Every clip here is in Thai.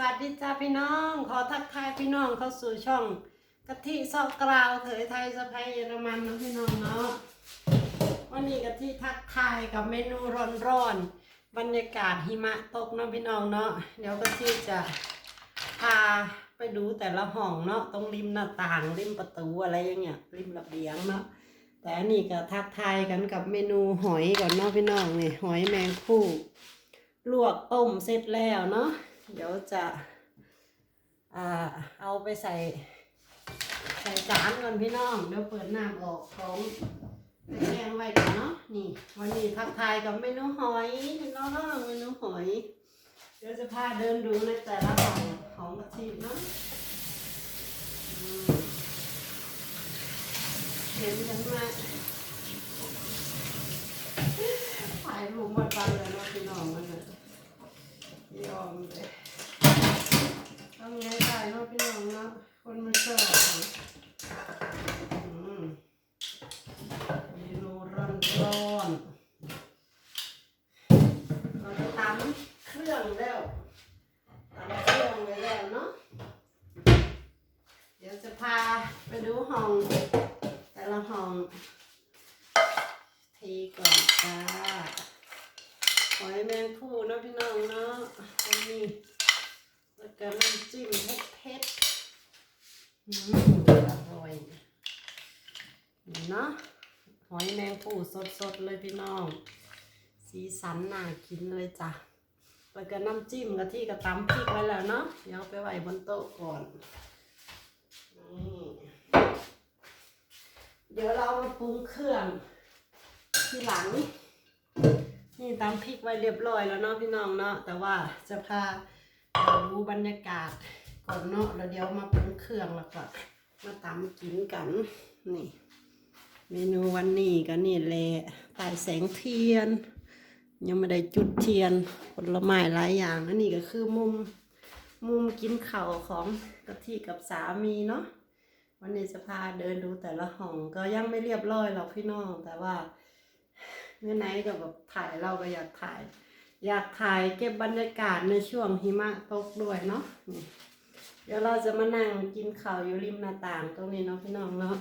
วัสดีจ้าพี่น้อง ขอทักทายพี่น้องเข้าสู่ช่องกะทิซอกกราวเถยไทยสะพายเยอรมันนะพี่น้องเนาะวันนี้กะทิทักทายกับเมนูร้อนๆบรรยากาศหิมะตกเนาะพี่น้องเนาะเดี๋ยวกะทิจะพาไปดูแต่ละห้องเนาะตรงริมหน้าต่างริมประตูอะไรอย่างเงี้ยริมระเบียงเนาะแต่อันนี้ก็ทักทายกันกับเมนูหอยก่อนเนาะพี่น้องนี่หอยแมงผู้ลวกต้มเสร็จแล้วเนาะ เดี๋ยวจะเอาไปใส่ ใส่จานก่อนพี่น้อง เดี๋ยวเปิดน้ำออกของใส่แกงไว้ก่อนเนาะ นี่ วันนี้ทักทายกับเมนูหอยพี่น้องเมนูหอย เดี๋ยวจะพาเดินดูในแต่ละห้องของกะทิเนาะเห็นกันไหมถ่ายรูปหมดไปเลยเนาะพี่น้องมันน่ะ ยอมเลยทำไงได้เนาะพี่น้องเนาะคนมันชอบอืมเมนูร้อนร้อนเราจะตำเครื่องแล้วตำเครื่องไว้แล้วเนาะเดี๋ยวจะพาไปดูห้องแต่ละห้องทีก่อนจ้า หอยแมงผู้ เนาะองเนาะอันนี้แล้วก็น้ำจิ้มเผ็ดเผ็ดๆอืมอร่อยเนาะหอยแมงผู้สดๆเลยพี่น้อง สีสันน่ากินเลยจ้ะแล้วก็น้ำจิ้มกะทิกับตำพริกไว้แล้วเนาะเดี๋ยวไปไว้บนโต๊ะก่อนนี่เดี๋ยวเรามาปรุงเครื่องทีหลัง นี่ตำพริกไว้เรียบร้อยแล้วเนาะพี่น้องเนาะแต่ว่าจะพาดูบรรยากาศก่อนเนาะแล้วเดี๋ยวมาปรุงเครื่องแล้วก็มาตำกินกัน นี่ เมนูวันนี้ก็นี่แหละตายแสงเทียน ยังไม่ได้จุดเทียนผลไม้หลายอย่างอันนี้ก็คือมุมมุมกินข้าของกะทิกับสามีเนาะวันนี้จะพาเดินดูแต่ละห้องก็ยังไม่เรียบร้อยหรอกพี่น้องแต่ว่า ไหนก็แบบถ่ายเราก็อยากถ่าย อยากถ่ายเก็บบรรยากาศในช่วงหิมะตกด้วยเนาะเดี๋ยวเราจะมานั่งกินข้าวอยู่ริมหน้าต่างตรงนี้เนาะพี่น้องเนาะ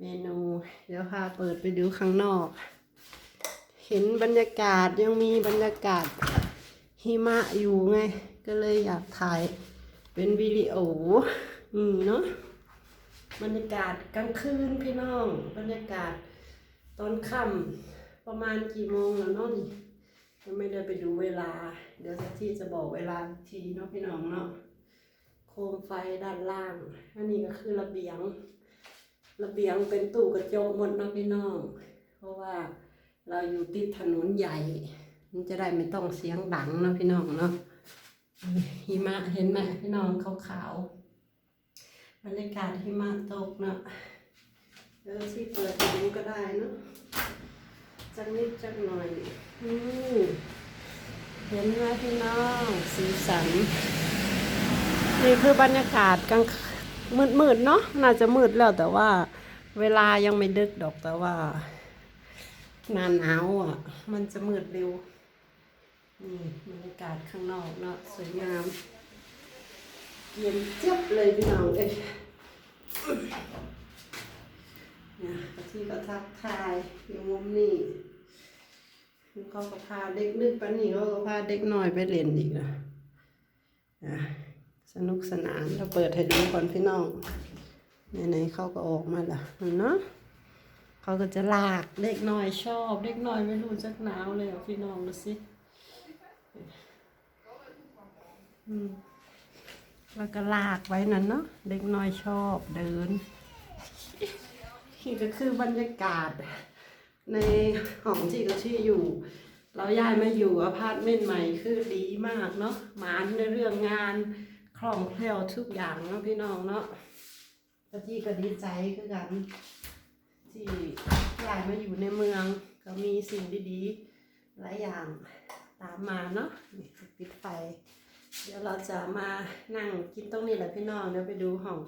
เมนู เดี๋ยวพาเปิดไปดูข้างนอก เห็นบรรยากาศยังมีบรรยากาศหิมะอยู่ไง ก็เลยอยากถ่ายเป็นวิดีโอนี่เนาะบรรยากาศกลางคืนพี่น้อง บรรยากาศ ตอนค่ำประมาณกี่โมงแล้วเนาะนี่ยังไม่ได้ไปดูเวลา เดี๋ยวสักที่จะบอกเวลาทีเนาะพี่น้องเนาะโคมไฟด้านล่าง อันนี้ก็คือระเบียง ระเบียงเป็นตู้กระจกหมดเนาะพี่น้อง เพราะว่าเราอยู่ติดถนนใหญ่ มันจะได้ไม่ต้องเสียงดังเนาะพี่น้องเนาะหิมะเห็นไหมพี่น้องขาวๆบรรยากาศหิมะตกเนาะ เออที่เปิดดูก็ได้เนาะจักนิดจักหน่อยอืมเห็นไหมพี่น้องสีสัน นี่คือบรรยากาศกลางมืดมืดๆเนาะน่าจะมืดแล้วแต่ว่า เวลายังไม่ดึกดอกแต่ว่าหนานหนาวอะ มันจะมืดเร็วนี่บรรยากาศข้างนอกเนาะสวยงามเย็นเจี๊ยบเลยพี่น้องเอ้ย นะที่ก็ทักทายอยู่มุมนี้เขาก็พาเด็กนึกปันนี่เขาก็พาเด็กน้อยไปเล่นอีกนะสนุกสนานเราเปิดให้ดูก่อนพี่น้องไหนๆเขาก็ออกมาละเนาะเขาก็จะลากเด็กน้อยชอบ เด็กน้อยไม่รู้จักหนาวเลยอะพี่น้องดูสิแล้วก็ลากไว้นั่นเนาะเด็กน้อยชอบเดิน นี่ก็คือบรรยากาศ ในห้องที่เราที่อยู่ เราย้ายมาอยู่อพาร์ตเมนต์ใหม่คือดีมากเนาะมานในเรื่องงานคล่องแคล่วทุกอย่างเนาะพี่น้องเนาะก็ที่ก็ดีใจคือกัน ที่ย้ายมาอยู่ในเมืองก็มีสิ่งดีๆหลายอย่างตามมาเนาะนี่ปิดไฟ เดี๋ยวเราจะมานั่งกินตรงนี้แหละพี่น้องเดี๋ยวไปดูห้อง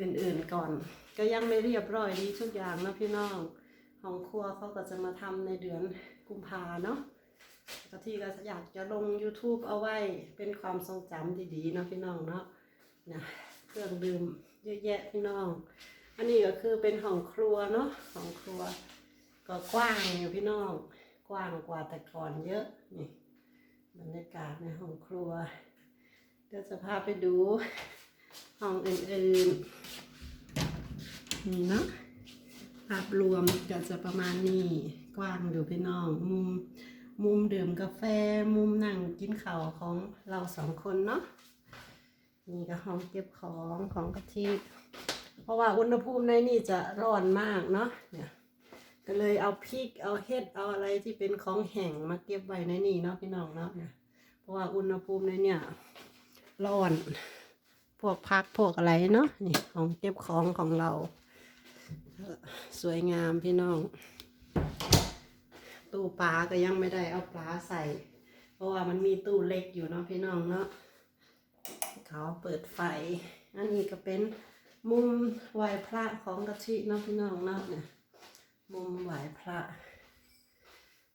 อื่นๆก่อน ก็ยังไม่เรียบร้อยดีทุกอย่างนะพี่น้องห้องครัวเขาก็จะมาทำในเดือนกุมภาเนาะกะทิก็อยากจะลง YouTube เอาไว้เป็นความทรงจำดีๆเนาะพี่น้องเนาะนี่ยเครื่องดื่มเยอะแยะพี่น้อง อันนี้ก็คือเป็นห้องครัวเนาะห้องครัว ก็กว้างอยู่พี่น้อง กว้างกว่าแต่ก่อนเยอะนี่บรรยากาศในห้องครัวเดี๋ยวจะพาไปดู ห้องอื่นๆนี่เนาะภาพรวมก็จะประมาณนี้กว้างอยู่พี่น้องมุมมุมดื่มกาแฟมุมนั่งกินข้าวของเราสองคนเนาะนี่ก็ห้องเก็บของของกะทิเพราะว่าอุณหภูมิในนี่จะร้อนมากเนาะเนี่ยก็เลยเอาพริกเอาเห็ดเอาอะไรที่เป็นของแห้งมาเก็บไว้ในนี่เนาะพี่น้องเนาะเนี่ยเพราะว่าอุณหภูมิในเนี่ยร้อน พวกพักพวกอะไรเนาะนี่ของเก็บของของเรา สวยงามพี่น้อง ตู้ปลาก็ยังไม่ได้เอาปลาใส่ เพราะว่ามันมีตู้เล็กอยู่เนาะพี่น้องเนาะเขาเปิดไฟ อันนี้ก็เป็นมุมไหว้พระของกะทิเนาะพี่น้องเนาะเนี่ยมุมไหวพระ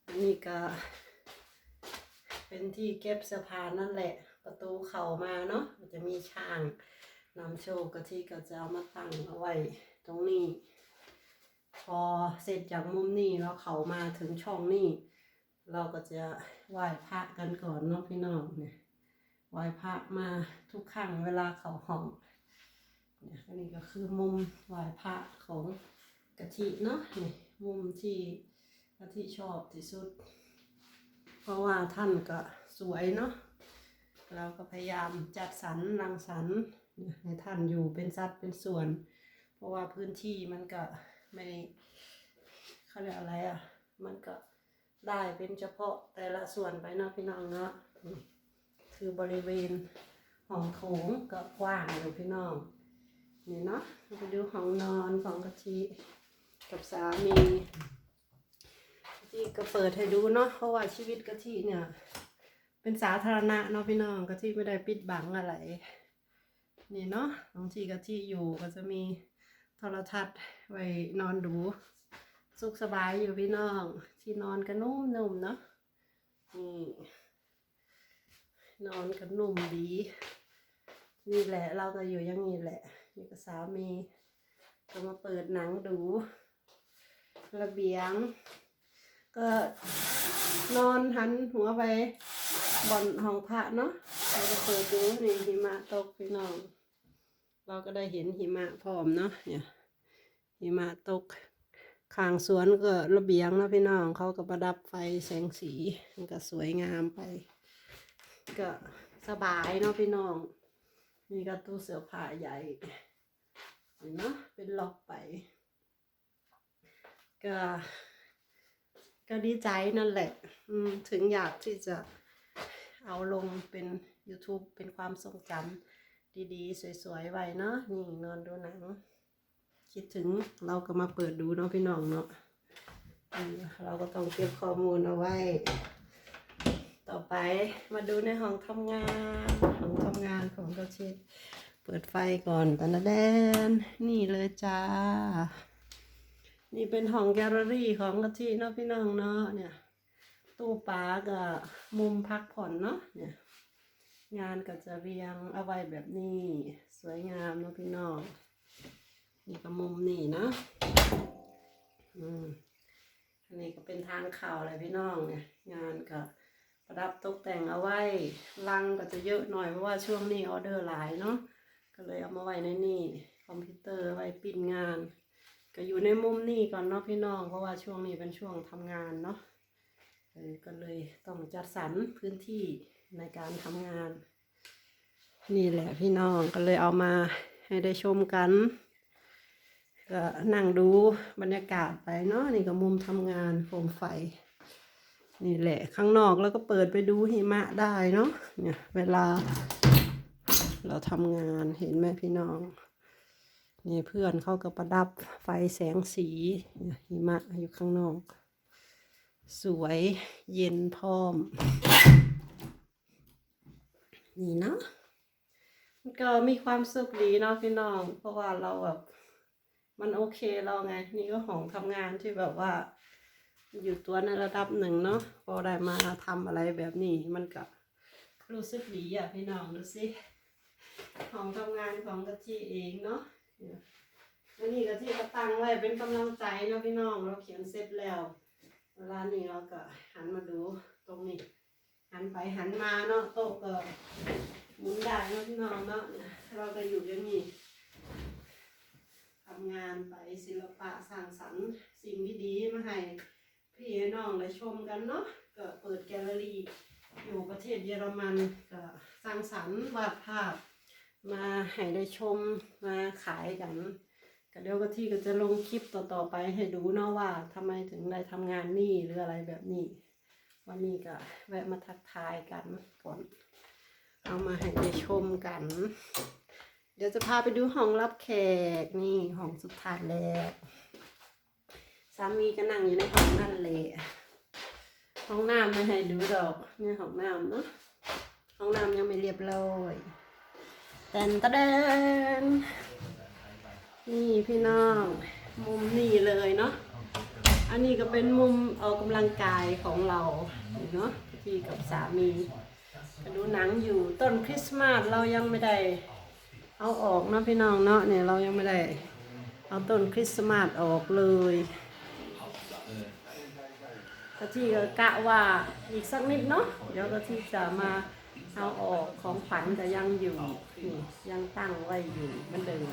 อันนี้ก็ เป็นที่เก็บเสื้อผ้านั่นแหละ ประตูเข้ามาเนาะมันจะมีช่างนำโชว์กะทิก็จะเอามาตั้งเอาไว้ตรงนี้ พอเสร็จจากมุมนี้เราเข้ามาถึงช่องนี้ เราก็จะไหว้พระกันก่อนเนาะพี่น้องเนี่ยไหว้พระมาทุกครั้งเวลาเข้าห้องเนี่ยอันนี้ก็คือมุมไหว้พระของกะทิเนาะนี่มุมที่กะทิชอบที่สุด เพราะว่าท่านก็สวยเนาะ เราก็พยายามจัดสรรรังสรรค์เนี่ยให้ท่านอยู่เป็นสัดเป็นส่วน เพราะว่าพื้นที่มันก็ไม่เขาเรียกอะไรอะ มันก็ได้เป็นเฉพาะแต่ละส่วนไปเนาะพี่น้องเนาะคือบริเวณห้องโถงก็กว้างอยู่พี่น้องนี่เนาะไปดูห้องนอนของกะทิกับสามีกะทิก็เปิดให้ดูเนาะเพราะว่าชีวิตกะทิเนี่ย เป็นสาธารณะเนาะพี่น้องกะทิไม่ได้ปิดบังอะไร นี่เนาะบางทีกะทิอยู่ก็จะมีโทรทัศน์ไว้นอนดูสุขสบายอยู่พี่น้อง ที่นอนก็นุ่มๆเนาะนี่นอนก็นุ่มดี นี่แหละเราก็อยู่อย่างนี้แหละอยู่กับสามีก็มาเปิดหนังดู ระเบียง ก็นอนหันหัวไป บอนห้องพระเนาะเราก็เปิดดูนี่หิมะตกพี่น้อง เราก็ได้เห็นหิมะพร้อมเนาะเนี่ยหิมะตกข้างสวนก็ระเบียงเนาะพี่น้องเขาก็ประดับไฟแสงสีมันก็สวยงามไป ก็สบายเนาะพี่น้องนี่ก็ตู้เสื้อผ้าใหญ่เห็นเนาะเป็นล็อกไปก็ก็ดีใจนั่นแหละอืมถึงอยากที่จะ เอาลงเป็น YouTube เป็นความทรงจำดีๆ สวยๆ ไว้เนาะนี่นอนดูหนัง คิดถึงเราก็มาเปิดดูเนาะพี่น้องเนาะเราก็ต้องเก็บข้อมูลเอาไว้ ต่อไปมาดูในห้องทำงาน ห้องทำงานของกระชิดเปิดไฟก่อนตอนนะแดน นี่เลยจ้า นี่เป็นห้องแกลเลอรี่ของกะทิเนาะพี่น้องเนาะเนี่ย ตู้ปลากับมุมพักผ่อนเนาะเนี่ยงานก็จะเรียงเอาไว้แบบนี้ สวยงามเนาะพี่น้องนี่ก็มุมนี่นะอืมอันนี้ก็เป็นทางเข่าเลยพี่น้องเนี่ยงานก็ประดับตกแต่งเอาไว้ลังก็จะเยอะหน่อยเพราะว่าช่วงนี้ออเดอร์หลายเนาะก็เลยเอามาไว้ในนี่คอมพิวเตอร์ไว้ปิ้นงาน ก็อยู่ในมุมนี้ก่อนเนาะพี่น้องเพราะว่าช่วงนี้เป็นช่วงทำงานเนาะ ก็เลยต้องจัดสรรพื้นที่ในการทำงาน นี่แหละพี่น้องก็เลยเอามาให้ได้ชมกัน ก็นั่งดูบรรยากาศไปเนาะนี่ก็มุมทำงานโคมไฟ นี่แหละข้างนอกแล้วก็เปิดไปดูหิมะได้เนาะเนี่ยเวลา เราทำงานเห็นไหมพี่น้องนี่เพื่อนเขาก็ประดับไฟแสงสีหิมะอยู่ข้างนอก สวยเย็นพร้อม นี่เนาะมันก็มีความสุขดีเนาะพี่น้อง เพราะว่าเราแบบมันโอเคเราไง นี่ก็ของทำงานที่แบบว่า อยู่ตัวในระดับหนึ่งเนาะพอได้มาทำอะไรแบบนี้มันก็รู้สึกดีอะพี่น้องดูสิของทำงานของกะทิเองเนาะนี่ยอันนี้กะทิก็ตั้งไว้เป็นกำลังใจเนาะพี่น้องเราเขียนเสร็จแล้ว เวลานี้เราก็หันมาดูตรงนี้ หันไปหันมาเนาะโต๊ะก็หมุนได้เนาะพี่น้องเนาะเราก็อยู่อย่างนี้ทำงานไปศิลปะสร้างสรรค์สิ่งดีๆมาให้พี่น้องได้ชมกันเนาะก็เปิดแกลเลอรี่อยู่ประเทศเยอรมันก็สร้างสรรค์วาดภาพ มาให้ได้ชมมาขายกัน ก็เดี๋ยวก็ที่ก็จะลงคลิปต่อๆไปให้ดูเนาะว่าทำไมถึงได้ทำงานนี่หรืออะไรแบบนี้ วันนี้ก็แวะมาทักทายกันก่อน เอามาให้ได้ชมกัน เดี๋ยวจะพาไปดูห้องรับแขกนี่ห้องสุดท้ายแล้วสามีก็นั่งอยู่ในห้องนั่นแหละห้องน้ำไม่ให้ดูดอกนี่ห้องน้ำเนาะห้องน้ำยังไม่เรียบร้อยแตนตะเดน นี่พี่น้อง มุมนี่เลยเนาะอันนี้ก็เป็นมุมออกกำลังกายของเราเนาะที่กับสามีก็ดูหนังอยู่ต้นคริสต์มาสเรายังไม่ได้เอาออกเนาะพี่น้องเนาะเนี่ยเรายังไม่ได้เอาต้นคริสต์มาสออกเลยกะที่ก็กะว่าอีกสักนิดเนาะเดี๋ยวกะที่จะมาเอาออกของขวัญจะยังอยู่ยังตั้งไว้อยู่เหมือนเดิม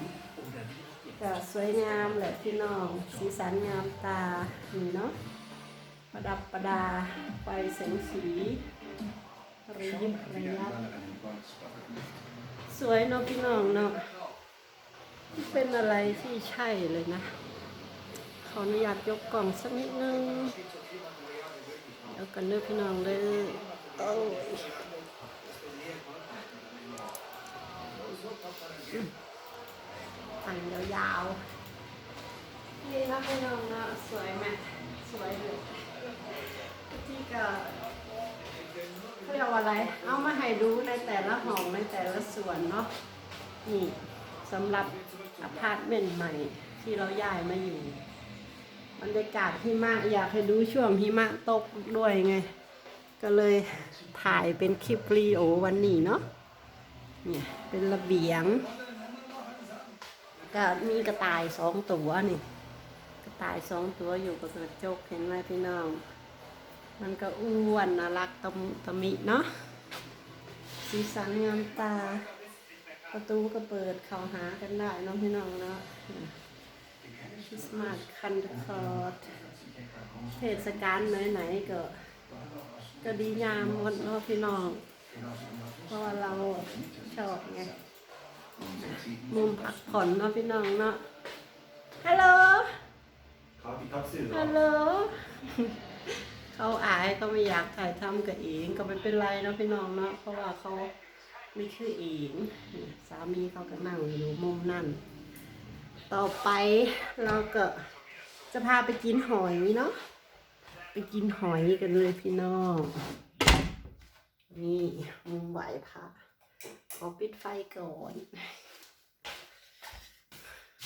ก็สวยงามแหละพี่น้อง สีสันงามตานี่เนาะประดับประดาไฟแสงสีระยิบระยับสวยเนาะพี่น้องเนาะเป็นอะไรที่ใช่เลยนะ ขออนุญาตยกกล่องสักนิดนึงเดี๋ยวกันเด้อพี่น้องเลยโอ้ย ถังยาวๆนี่นะพี่น้องเนาะสวยไหมสวยเลยที่ก็เขาเรียกว่าอะไร เอามาให้ดูในแต่ละห้องในแต่ละส่วนเนาะนี่สำหรับอพาร์ตเมนต์ใหม่ที่เราย้ายมาอยู่บรรยากาศหิมะอยากให้ดูช่วงหิมะตกด้วยไง ก็เลยถ่ายเป็นคลิปรีโอวันนี้เนาะเนี่ยเป็นระเบียง ก็มีกระต่ายสองตัวนี่ กระต่ายสองตัวอยู่กับกระจกเห็นไหมพี่น้อง มันก็อ้วนน่ารักตมตมิเนาะสีสันงามตา ประตูก็เปิดเข้าหากันได้น้องพี่น้องเนาะคริสต์มาสคันคอร์ดเทศกาลไหนๆก็ก็ดีงามหมดเนาะพี่น้อง เพราะว่าเราชอบไง มุมพักผ่อนเนาะพี่น้องเนาะ ฮัลโหล Har vi kapsyl ฮัลโหลเขาอายเขาไม่อยากถ่ายทำกับเองก็ไม่เป็นไรเนาะพี่น้องเนาะ เพราะว่าเขาไม่คือเองสามีเขาก็นั่งอยู่มุมนั่น ต่อไปเราก็จะพาไปกินหอยเนาะ ไปกินหอยกันเลยพี่น้อง นี่มุมไหวพระ ขอปิดไฟก่อน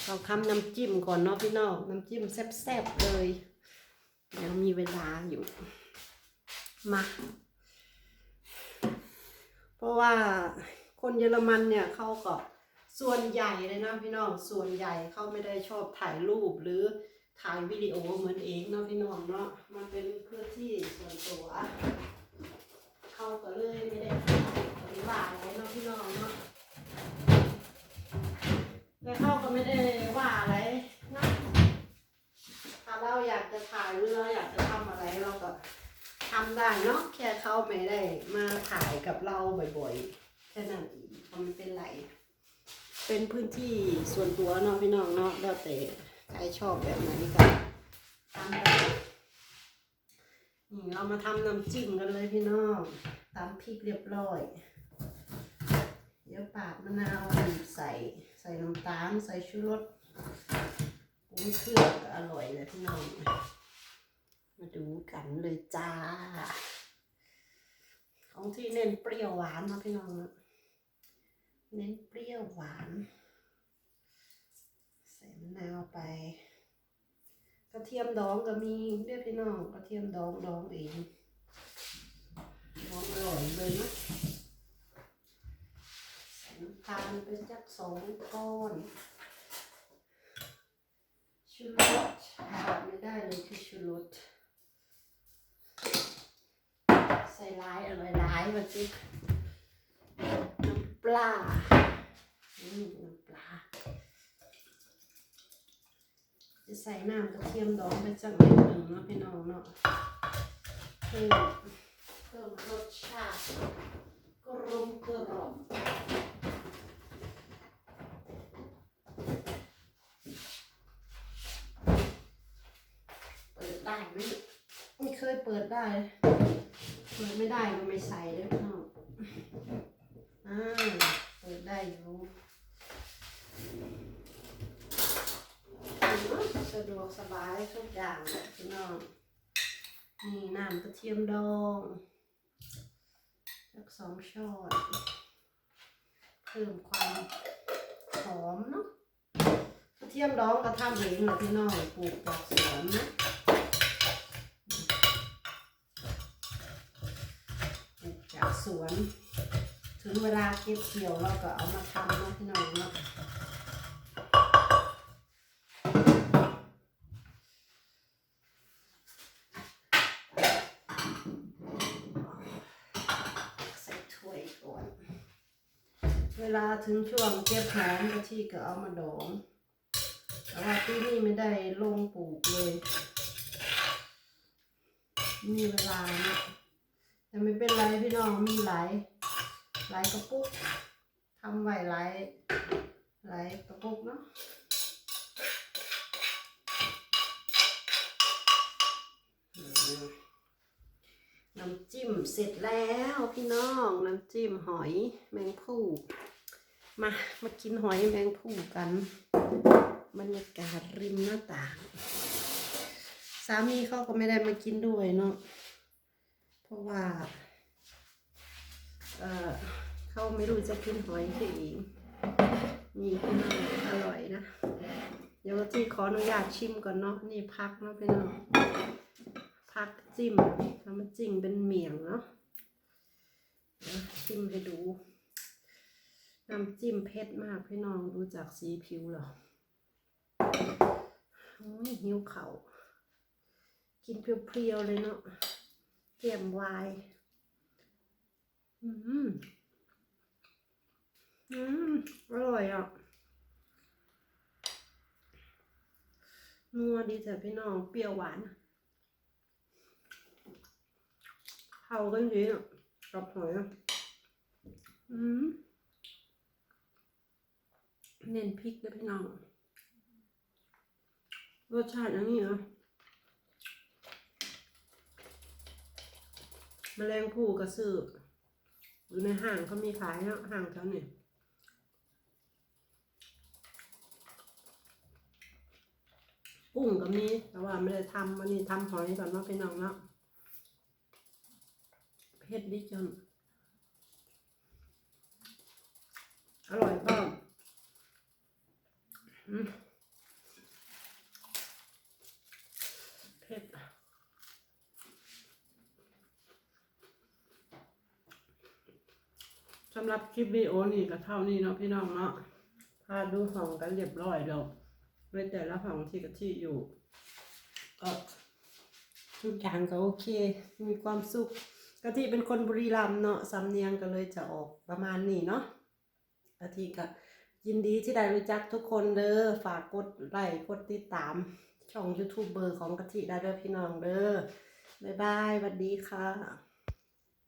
เราทำน้ำจิ้มก่อนเนาะพี่น้องน้ำจิ้มแซ่บๆเลยยังมีเวลาอยู่ มา เพราะว่าคนเยอรมันเนี่ยเขาก็ส่วนใหญ่เลยนะพี่น้องส่วนใหญ่เขาไม่ได้ชอบถ่ายรูปหรือถ่ายวิดีโอเหมือนเองเนาะพี่น้องเนาะมันเป็นพื้นที่ส่วนตัวเขาก็เลยไม่ได้ หวาอะไรเนาะพี่น้องเนาะแต่เข้าก็ไม่ได้ว่าอะไรนะถ้าเราอยากจะถ่ายหรือเราอยากจะทำอะไรเราก็ทำได้เนาะแค่เขาไม่ได้มาถ่ายกับเราบ่อยๆแค่นั้นเองก็ไม่เป็นไรเป็นพื้นที่ส่วนตัวเนาะพี่น้องเนาะแล้วแต่ใครชอบแบบไหนก็ทำไปนี่เรามาทำน้ำจิ้มกันเลยพี่น้องตำพริกเรียบร้อย ดี๋ยวปาดมะนาวบีบใส่ใส่น้ำตาลใส่ชูรสปรุงเครื่องก็อร่อยเลยพี่น้อง มาดูกันเลยจ้า ของที่เน้นเปรี้ยวหวานนะพี่น้อง เน้นเปรี้ยวหวาน ใส่มะนาวไป กระเทียมดองก็มีเรียกพี่น้องกระเทียมดองดองเองดองอร่อยเลยนะ น้ำตาลเป็นจักสองก้อนชูรสขาดไม่ได้เลยคือชูรสใส่ร้ายอร่อยร้ายมาสิน้ำปลาอืมน้ำปลา จะใส่น้ำกระเทียมดองไปจังนิดหนึ่งเนาะพี่น้องเนาะเพิ่มเพิ่มรสชาติกลมกล่อมเปิด ได้ไหมไม่เคยเปิดได้ เปิดไม่ได้ก็ไม่ใส่เลยพี่น้องอ่าเปิดได้อยู่สะดวกสบายทุกอย่างแหละพี่น้องนี่น้ำกระเทียมดองสักสองช้อนเพิ่มความหอมเนาะกระเทียมดองก็ทำเองนะพี่น้องปลูกจากสวนนะ ปลูกสวน ถึงเวลาเก็บเกี่ยวเราก็เอามาทำนะพี่น้องเนาะใส่ถ้วยก่อนเวลาถึงช่วงเก็บหอมกะทิก็เอามาดอง แต่ว่าที่นี่ไม่ได้ลงปลูกเลย มีเวลานะ แต่ไม่เป็นไรพี่น้องมีหลายหลายกระปุกทำไว้หลายหลายกระปุกเนาะน้ำจิ้มเสร็จแล้วพี่น้องน้ำจิ้มหอยแมงผู้มามากินหอยแมงผู้กัน บรรยากาศริมหน้าต่าง สามีเขาก็ไม่ได้มากินด้วยเนาะ ราะว่า เออเขาไม่รู้จะกินหอยเองนี่พี่น้องอร่อยนะ เดี๋ยวที่ขออนุญาตชิมก่อนเนาะนี่พักเนาะพี่น้องพักจิ้มแล้วมันจิ้มเป็นเหมียงเนาะชิมให้ดูน้ำจิ้มเผ็ดมากพี่น้องดูจากสีผิวเหรอโอ้ยหิวเขา่ากินเปรี้ยวๆเลยเนาะ แก้มวาย อืม อืม อร่อยอะ นัวดีแต่พี่น้องเปรี้ยวหวานเข้ากันดีอะกับหอยอะ อืม เน้นพริกเลยพี่น้อง รสชาติอย่างนี้เหรอ แมลงภู่กระสืออยู่ในห้างเขามีขายเนาะห้างแถวนี้กุ้งก็มีแต่ว่าไม่ได้ทำวันนี้ทำหอยก่อนเนาะพี่น้องเนาะเผ็ดดิจังอร่อยก็อืมเผ็ดสำหรับคลิปวิดีโอนี่ก็เท่านี้เนาะพี่น้องเนาะพาดูห้องกันเรียบร้อยแล้วไว้แต่ละห้องที่กะที่อยู่ก็ทุกอย่างก็โอเค มีความสุขกะทิเป็นคนบุรีรัมย์เนาะสำเนียงก็เลยจะออกประมาณนี้เนาะกะทิก็ยินดีที่ได้รู้จักทุกคนเด้อฝากกดไลค์กดติดตาม ช่องยูทูบเบอร์ของกะทิได้เด้อพี่น้องเด้อบ๊ายบายสวัสดีค่ะ